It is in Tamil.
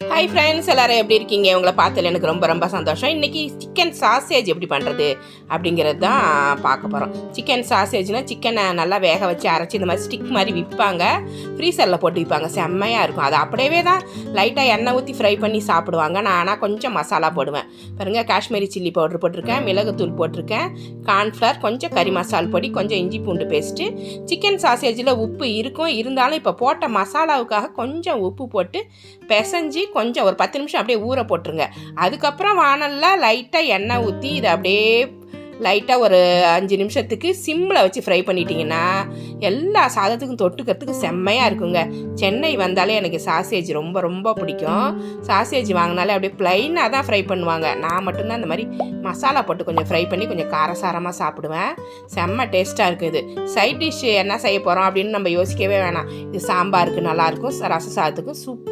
ஹாய் ஃப்ரெண்ட்ஸ் எல்லாரும் எப்படி இருக்கீங்க? உங்களை பார்த்ததில் எனக்கு ரொம்ப ரொம்ப சந்தோஷம். இன்றைக்கி சிக்கன் சாசேஜ் எப்படி பண்ணுறது அப்படிங்கிறது தான் பார்க்க போகிறோம் சிக்கன் சாசேஜ்னால் சிக்கனை நல்லா வேக வச்சு அரைச்சி இந்த மாதிரி ஸ்டிக் மாதிரி விற்பாங்க. ஃப்ரீசரில் போட்டு விற்பாங்க. செம்மையாக இருக்கும். அது அப்படியே தான் லைட்டாக எண்ணெய் ஊற்றி ஃப்ரை பண்ணி சாப்பிடுவாங்க. நான் ஆனால் கொஞ்சம் மசாலா போடுவேன். பாருங்கள் காஷ்மீரி சில்லி பவுடர் போட்டிருக்கேன் மிளகுத்தூள் போட்டிருக்கேன் கார்ன்ஃப்ளவர் கொஞ்சம் கறி மசால் பொடி கொஞ்சம் இஞ்சி பூண்டு பேஸ்ட்டு சிக்கன் சாசேஜில் உப்பு இருக்கும். இருந்தாலும் இப்போ போட்ட மசாலாவுக்காக கொஞ்சம் உப்பு போட்டு பிசைஞ்சு கொஞ்சம் ஒரு பத்து நிமிஷம் அப்படியே ஊற போட்டுருங்க. அதுக்கப்புறம் வானலில் லைட்டாக எண்ணெய் ஊற்றி இதை அப்படியே லைட்டாக ஒரு அஞ்சு நிமிஷத்துக்கு சிம்மில் வச்சு ஃப்ரை பண்ணிட்டீங்கன்னா எல்லா சாதத்துக்கும் தொட்டுக்கிறதுக்கு செம்மையாக இருக்குங்க. சென்னை வந்தாலே எனக்கு சாசேஜ் ரொம்ப ரொம்ப பிடிக்கும். சாசேஜ் வாங்கினாலே அப்படியே ப்ளைனாக தான் ஃப்ரை பண்ணுவாங்க. நான் மட்டும்தான் இந்த மாதிரி மசாலா போட்டு கொஞ்சம் ஃப்ரை பண்ணி கொஞ்சம் காரசாரமாக சாப்பிடுவேன். செம்ம டேஸ்ட்டாக இருக்குது. சைட் டிஷ் என்ன செய்ய போகிறோம் அப்படின்னு நம்ம யோசிக்கவே வேணாம். இது சாம்பாருக்கு நல்லாயிருக்கும் ரச சாதத்துக்கும் சூப்